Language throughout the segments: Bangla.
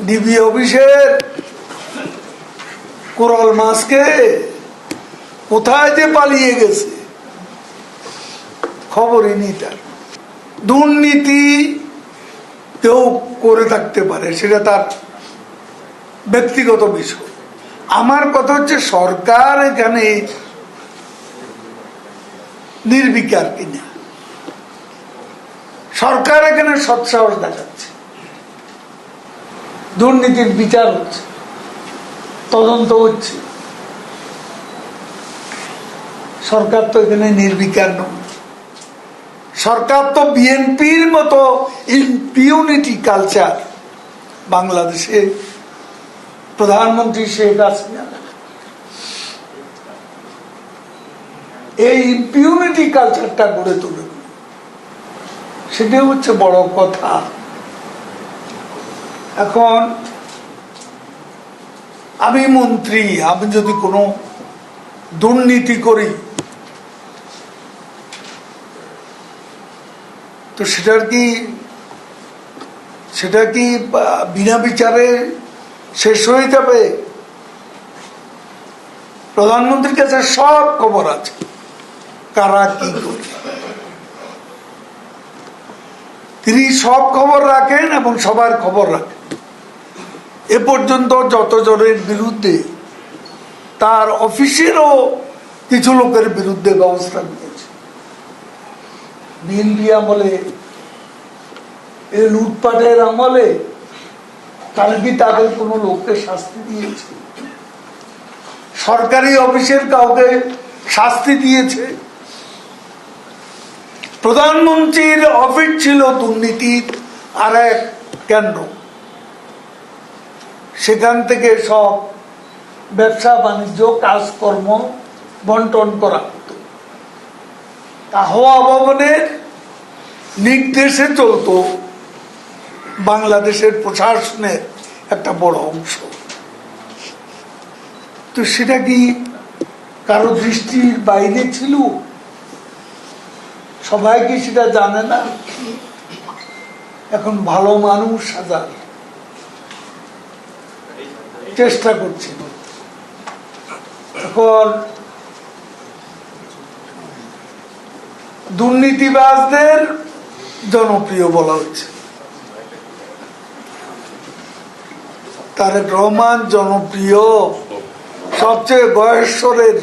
ডিবি অফিসের কোরাল মাছকে কোথায় যে পালিয়ে গেছে? খবরই নেই তার। দুর্নীতি কেউ করে থাকতে পারে, সেটা তার ব্যক্তিগত বিষয়। আমার কথা হচ্ছে সরকার এখানে নির্বিকার কিনা। সরকার এখানে সৎসাহস দেখাচ্ছে। দুর্নীতির বিচার হচ্ছে তদন্ত হচ্ছে। সরকার তো এখানে নির্বিকার নয়। সরকার তো বিএনপির মতো ইম্পিউনিটি কালচার বাংলাদেশে। প্রধানমন্ত্রী শেখ হাসিনা। এই ইম্পিউনিটি কালচারটা গড়ে তুলে সেটাই হচ্ছে বড় কথা। এখন আমি মন্ত্রী, আমি যদি কোনো দুর্নীতি করি, তো সেটার কি, সেটা কি বিনা বিচারে শেষ হয়ে যাবে? প্রধানমন্ত্রীর কাছে সব খবর আছে, কারা কি করে। তিনি সব খবর রাখেন এবং সবার খবর রাখেন। এ পর্যন্ত যতজনের বিরুদ্ধে তার অফিসেরও কিছু লোকের বিরুদ্ধে ব্যবস্থা নিয়েছে। বিএনপি আমলে এই লুটপাটের আমলে তারা কি তাদের কোনো লোককে শাস্তি দিয়েছে? সরকারি অফিসের কাউকে শাস্তি দিয়েছে? প্রধানমন্ত্রীর অফিস ছিল দুর্নীতির আর এক কেন্দ্র। সেখান থেকে সব ব্যবসা, বাণিজ্য, কাজকর্ম বন্টন করা হতো। তা হওয়া ভবনের নির্দেশে চলতো বাংলাদেশের প্রশাসনের একটা বড় অংশ। তো সেটা কি কারও দৃষ্টির বাইরে ছিল? সবাই কি সেটা জানে না? এখন ভালো মানুষ সাজার চেষ্টা করছে। এখন দুর্নীতিবাজদের জনপ্রিয় বলা হচ্ছে। তারেক রহমান জনপ্রিয়, সবচেয়ে বয়স্বরের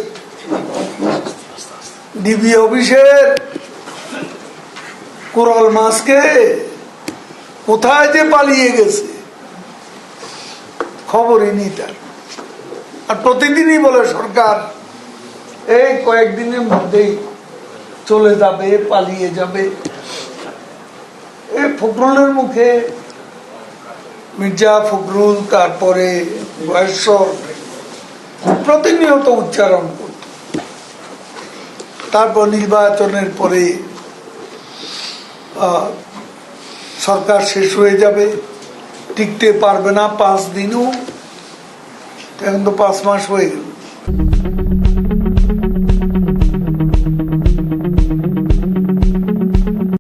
ডিবি অফিসের কোরাল মাছকে কোথায় যে পালিয়ে গেছে? খবরই নেই তার। আর প্রতিদিনই বলে সরকার, এই কয়েকদিনের মধ্যেই চলে যাবে, পালিয়ে যাবে। এই ফখরুলের মুখে মির্জা ফখরুল, তারপরে প্রতিনিয়ত উচ্চারণ করত। তারপর নির্বাচনের পরে সরকার শেষ হয়ে যাবে। টিকতে পারবে না পাঁচ দিনও। এখন তো পাঁচ মাস হয়ে গেল।